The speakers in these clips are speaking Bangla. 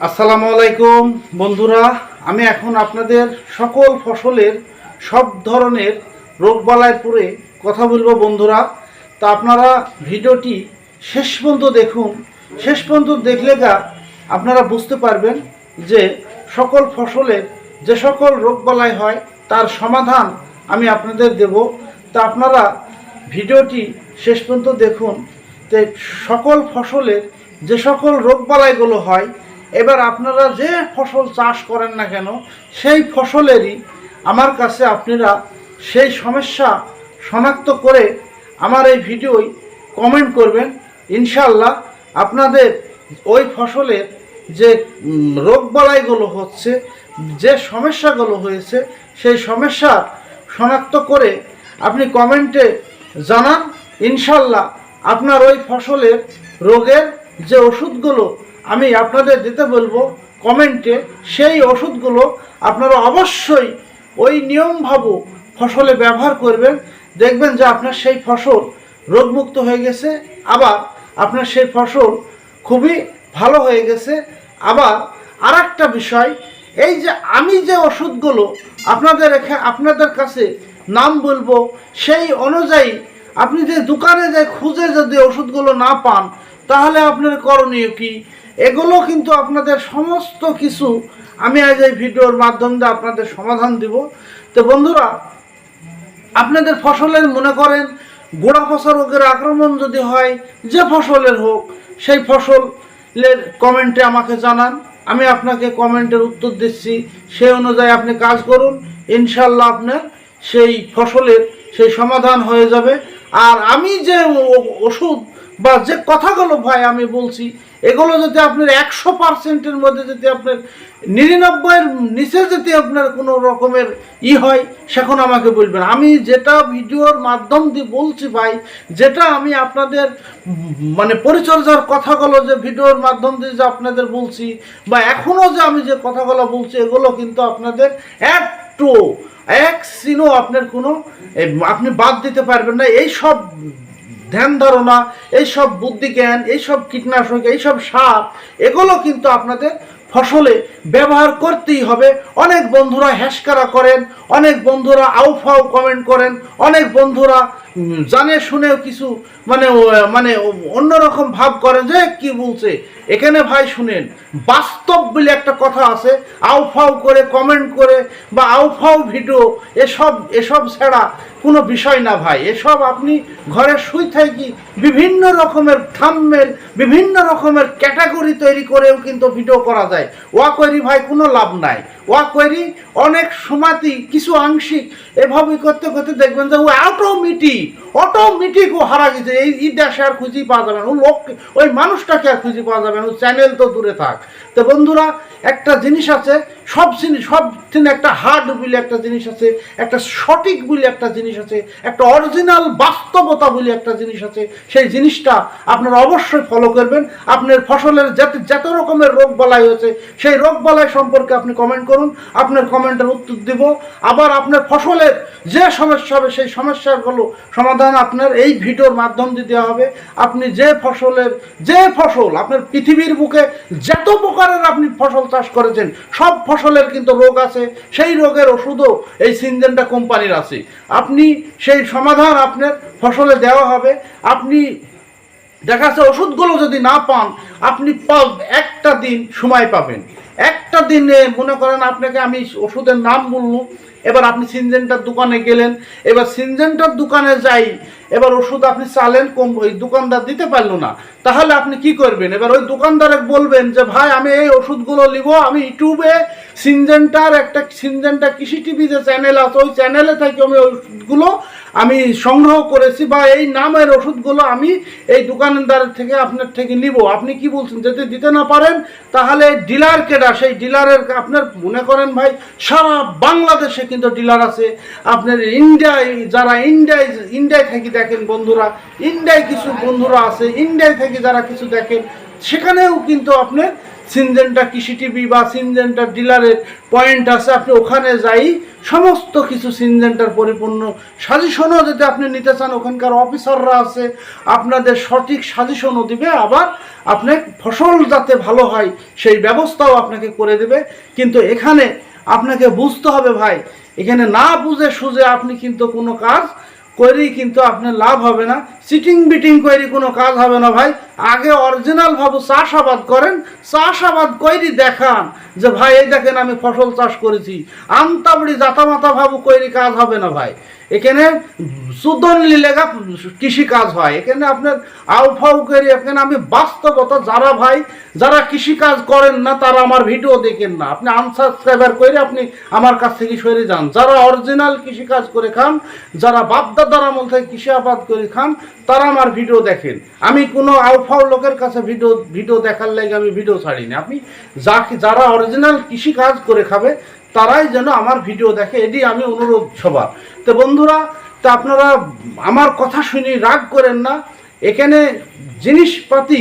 আসসালামু আলাইকুম, বন্ধুরা। আমি এখন আপনাদের সকল ফসলের সব ধরনের রোগবালায় পরে কথা বলব, বন্ধুরা। তা আপনারা ভিডিওটি শেষ পর্যন্ত দেখুন। শেষ পর্যন্ত দেখলে গা আপনারা বুঝতে পারবেন যে সকল ফসলের যে সকল রোগবালাই হয়, তার সমাধান আমি আপনাদের দেব। তা আপনারা ভিডিওটি শেষ পর্যন্ত দেখুন। যে সকল ফসলের যে সকল রোগবালাইগুলো হয় এবার আপনারা যে ফসল চাষ করেন না কেন সেই ফসলেরই আমার কাছে আপনারা সেই সমস্যা শনাক্ত করে আমার এই ভিডিওয় কমেন্ট করবেন। ইনশাল্লাহ আপনাদের ওই ফসলের যে উম, রোগবালাইগুলো হচ্ছে যে সমস্যাগুলো হয়েছে সেই সমস্যা শনাক্ত করে আপনি কমেন্টে জানান। ইনশাল্লাহ আপনার ওই ফসলের রোগের যে ওষুধগুলো আমি আপনাদের দিতে বলব কমেন্টে সেই ওষুধগুলো আপনারা অবশ্যই ওই নিয়মভাবে ফসলে ব্যবহার করবেন। দেখবেন যে আপনার সেই ফসল রোগমুক্ত হয়ে গেছে, আবার আপনার সেই ফসল খুবই ভালো হয়ে গেছে। আবার আর একটা বিষয়, এই যে আমি যে ওষুধগুলো আপনাদের এখা- আপনাদের কাছে নাম বলব, সেই অনুযায়ী আপনি যে দোকানে যে খুঁজে যদি ওষুধগুলো না পান, তাহলে আপনার করণীয় কি? এগুলো কিন্তু আপনাদের সমস্ত কিছু আমি আজ এই ভিডিওর মাধ্যম দিয়ে আপনাদের সমাধান দিব। তো বন্ধুরা, আপনাদের ফসলের মনে করেন, গোড়া ফসল রোগের আক্রমণ যদি হয়, যে ফসলের হোক, সেই ফসলের কমেন্টে আমাকে জানান। আমি আপনাকে কমেন্টের উত্তর দিচ্ছি, সেই অনুযায়ী আপনি কাজ করুন। ইনশাল্লাহ আপনার সেই ফসলের সেই সমাধান হয়ে যাবে। আর আমি যে ওষুধ বা যে কথাগুলো ভাই আমি বলছি, এগুলো যদি আপনার একশো পার্সেন্টের মধ্যে যদি আপনার নিরানব্বইয়ের নিচে যদি আপনার কোনো রকমের ই হয়, সেখন আমাকে বলবেন। আমি যেটা ভিডিওর মাধ্যম দিয়ে বলছি ভাই, যেটা আমি আপনাদের মানে পরিচর্যার কথাগুলো যে ভিডিওর মাধ্যম দিয়ে যে আপনাদের বলছি, বা এখনও যে আমি যে কথাগুলো বলছি, এগুলো কিন্তু আপনাদের একটু এক সিনও আপনার কোনো আপনি বাদ দিতে পারবেন না। এই সব ধ্যান ধারণা, এইসব বুদ্ধিজ্ঞান এইসব কীটনাশক, এইসব সাপ, এগুলো কিন্তু আপনাদের ফসলে ব্যবহার করতেই হবে। অনেক বন্ধুরা হ্যাসকারা করেন, অনেক বন্ধুরা আউফাউ কমেন্ট করেন, অনেক বন্ধুরা জানে, শুনেও কিছু মানে মানে ও- অন্যরকম ভাব করেন যে কি বলছে। এখানে ভাই শুনেন, বাস্তব বলে একটা কথা আছে আউফাউ করে কমেন্ট করে বা আউফাউ ভিডিও এসব এসব ছাড়া কোনো বিষয় না ভাই। এসব আপনি ঘরে শুই থাকি, বিভিন্ন রকমের থাম্মেল বিভিন্ন রকমের ক্যাটাগরি তৈরি করেও কিন্তু ভিডিও করা যায়। ওয়া করি ভাই, কোনো লাভ নাই। ওয়া করি অনেক সময়তেই কিছু আংশিক এভাবে করতে করতে দেখবেন যে ও অটোমেটিক অটোমেটিক ও হারা গেছে। এই ই দেশে আর খুঁজেই পাওয়া যাবে না। ও লোক, ওই মানুষটাকে আর খুঁজে পাওয়া যাবে না। ও চ্যানেল তো দূরে থাক। তো বন্ধুরা, একটা জিনিস আছে সব জিনিস সব দিন একটা হার্ড বলে একটা জিনিস আছে, একটা সঠিক বলে একটা জিনিস আছে, একটা অরিজিনাল বাস্তবতা বলে একটা জিনিস আছে। সেই জিনিসটা আপনারা অবশ্যই ফলো করবেন। আপনার ফসলের যত যত রকমের রোগ বালাই হয়েছে, সেই রোগ বালাই সম্পর্কে আপনি কমেন্ট করুন। আপনার কমেন্টের উত্তর দিব। আবার আপনার ফসলের যে সমস্যা হবে, সেই সমস্যাগুলো সমাধান আপনার এই ভিডিওর মাধ্যম দিয়ে দেওয়া হবে। আপনি যে ফসলের, যে ফসল আপনার পৃথিবীর বুকে যত প্রকারের আপনি ফসল চাষ করেছেন, সব ফসলের কিন্তু রোগ আছে, সেই রোগের ওষুধও এই সিনজেন্টা কোম্পানির আছে। আপনি সেই সমাধান আপনার ফসলে দেওয়া হবে। আপনি দেখা যাচ্ছে ওষুধগুলো যদি না পান, আপনি একটা দিন সময় পাবেন। একটা দিনে মনে করেন আপনাকে আমি ওষুধের নাম বলব এবার আপনি সিনজেন্টার দোকানে গেলেন, এবার সিনজেন্টার দোকানে যাই, এবার ওষুধ আপনি চালেন, কম ওই দোকানদার দিতে পারল না। তাহলে আপনি কি করবেন? এবার ওই দোকানদারে বলবেন যে, ভাই, আমি এই ওষুধগুলো নিব, আমি ইউটিউবে সিনজেন্টার একটা, সিনজেন্টা কৃষি টিভি যে চ্যানেল আছে, ওই চ্যানেলে থেকে আমি ওষুধগুলো আমি সংগ্রহ করেছি বা এই নামের ওষুধগুলো আমি এই দোকানদারের থেকে, আপনার থেকে নিব। আপনি কি বলছেন? যদি দিতে না পারেন, তাহলে ডিলার কেডা? সেই ডিলারের, আপনার মনে করেন ভাই, সারা বাংলাদেশে কিন্তু ডিলার আছে। আপনার ইন্ডিয়ায়, যারা ইন্ডিয়ায় ইন্ডিয়ায় থেকে দেখেন বন্ধুরা, ইন্ডিয়ায় কিছু বন্ধুরা আছে, ইন্ডিয়ায় থেকে যারা কিছু দেখেন, সেখানেও কিন্তু আপনার সিনজেন্টা কৃষি টিভি বা সিনজেন্টার ডিলারের পয়েন্ট আছে, আপনি ওখানে যাই, সমস্ত কিছু সিনজেন্টার পরিপূর্ণ সাজেশনও যদি আপনি নিতে চান, ওখানকার অফিসাররা আছে, আপনাদের সঠিক সাজেশনও দিবে, আবার আপনার ফসল যাতে ভালো হয়, সেই ব্যবস্থাও আপনাকে করে দেবে। কিন্তু এখানে আপনাকে বুঝতে হবে ভাই, এখানে না বুঝে সুঝে আপনি কিন্তু কোনো কাজ করেই কিন্তু আপনার লাভ হবে না। সিটিং বিটিং করি কোনো কাজ হবে না ভাই। আগে অরিজিনাল ভাবে চাষাবাদ করেন, চাষাবাদ কইরি দেখান যে ভাই, এই দেখেন আমি ফসল চাষ করেছি। আমতাবড়ি জাতামাতা ভাবু কইরি কাজ হবে না ভাই। এখানে সুদন লিলেগা কৃষি কাজ হয়। এখানে আপনার আউ ফাউ করে এখানে আমি বাস্তবতা যারা ভাই, যারা কৃষি কাজ করেন না, তারা আমার ভিডিও দেখেন না। আপনি আনসাবস্ক্রাইবার করে আপনি আমার কাছ থেকে সরে যান। যারা অরিজিনাল কৃষি কাজ করে খান, যারা বাপদাদার আমল থেকে কৃষি আবাদ করে খান তারা আমার ভিডিও দেখেন। আমি কোনো আউফাউ লোকের কাছে ভিডিও ভিডিও দেখার লাগে আমি ভিডিও ছাড়িনি। আপনি যা যারা অরিজিনাল কৃষি কাজ করে খাবে, তারাই যেন আমার ভিডিও দেখে। এটি আমি অনুরোধ সবার। তো বন্ধুরা, তা আপনারা আমার কথা শুনি রাগ করেন না। এখানে জিনিসপাতি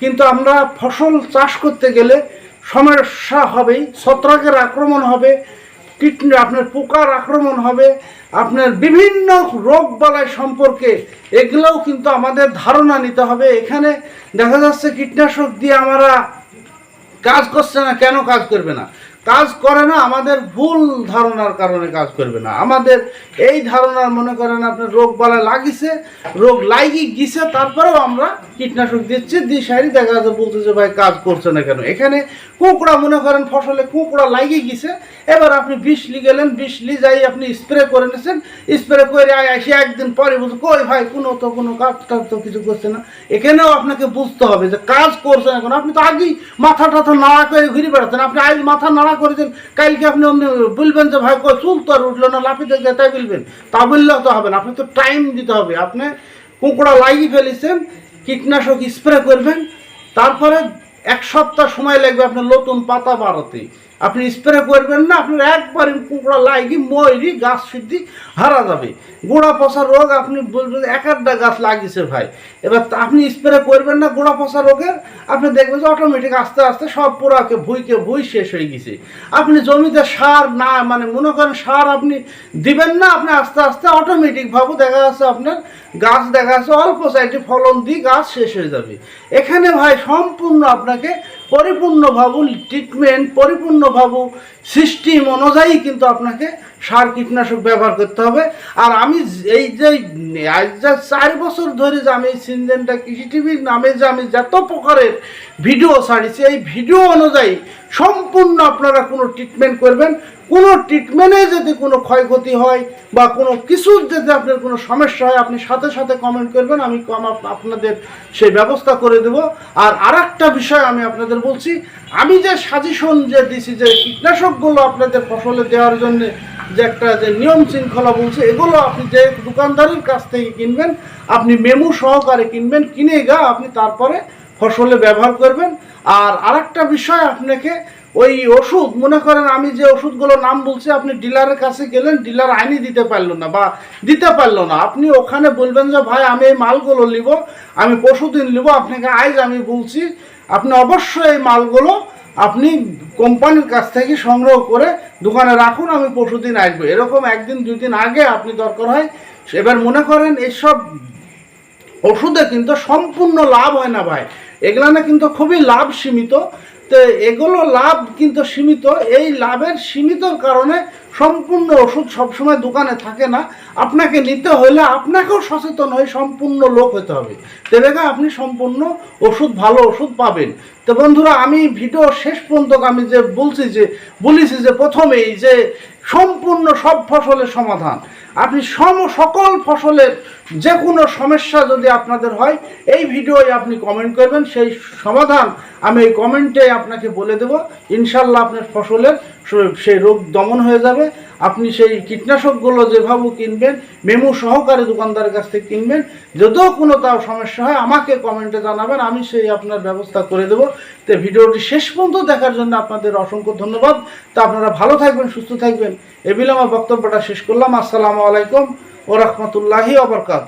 কিন্তু আমরা ফসল চাষ করতে গেলে সমস্যা হবেই, ছত্রাকের আক্রমণ হবে। কীট আপনার পোকার আক্রমণ হবে, আপনার বিভিন্ন রোগ বালায় সম্পর্কে এগুলোও কিন্তু আমাদের ধারণা নিতে হবে। এখানে দেখা যাচ্ছে কীটনাশক দিয়ে আমরা কাজ করছে না, কেন কাজ করবে না? কাজ করে না, আমাদের ভুল ধারণার কারণে কাজ করবে না। আমাদের এই ধারণার মনে করেন আপনার রোগ বালা লাগিছে, রোগ লাগি গিছে, তারপরেও আমরা কীটনাশক দিচ্ছি, দিয়ে সারি দেখা যাচ্ছে বলতেছে ভাই কাজ করছে না কেন? এখানে কুকুড়া মনে করেন ফসলে কুকুড়া লাগিয়ে গিছে, এবার আপনি বিষ লি গেলেন, বিষ লি যাই আপনি স্প্রে করে নিয়েছেন স্প্রে করে আয় আসে একদিন পরে বলছে, কই ভাই, কোনো তো, কোনো কাজ টাজ তো কিছু করছে না। এখানেও আপনাকে বুঝতে হবে যে কাজ করছে না কেন আপনি তো আগেই মাথা টাথা নাড়া করে ঘুরে বেড়াচ্ছেন, আপনি আজ মাথা নাড়া করেছেন, কালকে আপনি বলবেন যে, ভাই চুল তো আর উঠল না, লাফিতে গিয়ে বলবেন। তা বললেও তো হবে না আপনি তো টাইম দিতে হবে। আপনি কুকুড়া লাগিয়ে ফেলেছেন, কীটনাশক স্প্রে করবেন, তারপরে এক সপ্তাহ সময় লাগবে আপনার নতুন পাতা বাড়াতে। আপনি স্প্রে করবেন না, আপনার একবারে কুকুড়া লাগি ময়রি গাছ সিদ্ধি হারা যাবে। গোড়া পচা রোগ আপনি বলবেন, এক একটা গাছ লাগিয়েছে ভাই। এবার আপনি স্প্রে করবেন না, গোড়া পচা রোগের, আপনি দেখবেন যে অটোমেটিক আস্তে আস্তে সব পোড়াকে ভুইকে ভুই শেষ হয়ে গেছে। আপনি জমিতে সার না মানে মনে করেন সার আপনি দিবেন না, আপনি আস্তে আস্তে অটোমেটিকভাবে দেখা যাচ্ছে আপনার গাছ দেখা যাচ্ছে অল্প সাইডে ফলন দিয়ে গাছ শেষ হয়ে যাবে। এখানে ভাই সম্পূর্ণ আপনাকে পরিপূর্ণভাবে ট্রিটমেন্ট পরিপূর্ণভাবে সিস্টেম অনুযায়ী কিন্তু আপনাকে সার কীটনাশক ব্যবহার করতে হবে। আর আমি এই যে, আজ যা চার বছর ধরে যে আমি সিনজেনটা কৃষি টিভির নামে যে আমি যত প্রকারের ভিডিও ছাড়িছি এই ভিডিও অনুযায়ী সম্পূর্ণ আপনারা কোনো ট্রিটমেন্ট করবেন। কোনো ট্রিটমেন্টে যদি কোনো ক্ষয়ক্ষতি হয় বা কোনো কিছুর যদি আপনার কোনো সমস্যা হয়, আপনি সাথে সাথে কমেন্ট করবেন, আমি কম- আপনাদের সেই ব্যবস্থা করে দেব। আর আরেকটা বিষয় আমি আপনাদের বলছি আমি যে সাজেশন, যে দিছি, যে কীটনাশকগুলো আপনাদের ফসলে দেওয়ার জন্য যে একটা যে নিয়ম শৃঙ্খলা বলছে, এগুলো আপনি যে দোকানদারের কাছ থেকে কিনবেন, আপনি মেমু সহকারে কিনবেন, কিনে গা, আপনি তারপরে ফসলে ব্যবহার করবেন। আর আরেকটা বিষয় আপনাকে, ওই ওষুধ, মনে করেন আমি যে ওষুধগুলোর নাম বলছি, আপনি ডিলারের কাছে গেলেন, ডিলার আইনি দিতে পারল না বা দিতে পারল না। আপনি ওখানে বলবেন যে, ভাই, আমি এই মালগুলো নিব, আমি পশুদিন নিব, আপনাকে আজ আমি বলছি আপনি অবশ্যই এই মালগুলো আপনি কোম্পানির কাছ থেকে সংগ্রহ করে দোকানে রাখুন, আমি পশুদিন আসব। এরকম একদিন দুই দিন আগে আপনি দরকার হয়, এবার মনে করেন এসব ওষুধে কিন্তু সম্পূর্ণ লাভ হয় না ভাই। এগুলা না কিন্তু খুবই লাভ সীমিত। তো এগুলো লাভ কিন্তু সীমিত, এই লাভের সীমিতর কারণে সম্পূর্ণ ওষুধ সবসময় দোকানে থাকে না। আপনাকে নিতে হলে আপনাকেও সচেতন হয়ে সম্পূর্ণ লোক হতে হবে। তেবেগা আপনি সম্পূর্ণ ওষুধ, ভালো ওষুধ পাবেন। তো বন্ধুরা, আমি ভিডিও শেষ পর্যন্ত আমি যে বলছি যে, বলেছি যে প্রথমেই যে সম্পূর্ণ সব ফসলের সমাধান। আপনি সম সকল ফসলের যে কোনো সমস্যা যদি আপনাদের হয়, এই ভিডিওয় আপনি কমেন্ট করবেন, সেই সমাধান আমি এই কমেন্টে আপনাকে বলে দেব। ইনশাল্লাহ আপনার ফসলের সেই রোগ দমন হয়ে যাবে। আপনি সেই কীটনাশকগুলো যেভাবে কিনবেন, মেমু সহকারে দোকানদারের কাছ থেকে কিনবেন, যদিও কোনো তাও সমস্যা হয়, আমাকে কমেন্টে জানাবেন, আমি সেই আপনার ব্যবস্থা করে দেবো। তো ভিডিওটি শেষ পর্যন্ত দেখার জন্য আপনাদের অসংখ্য ধন্যবাদ। তা আপনারা ভালো থাকবেন, সুস্থ থাকবেন। এবিল আমার বক্তব্যটা শেষ করলাম। আসসালামু আলাইকুম। ও আবরকাত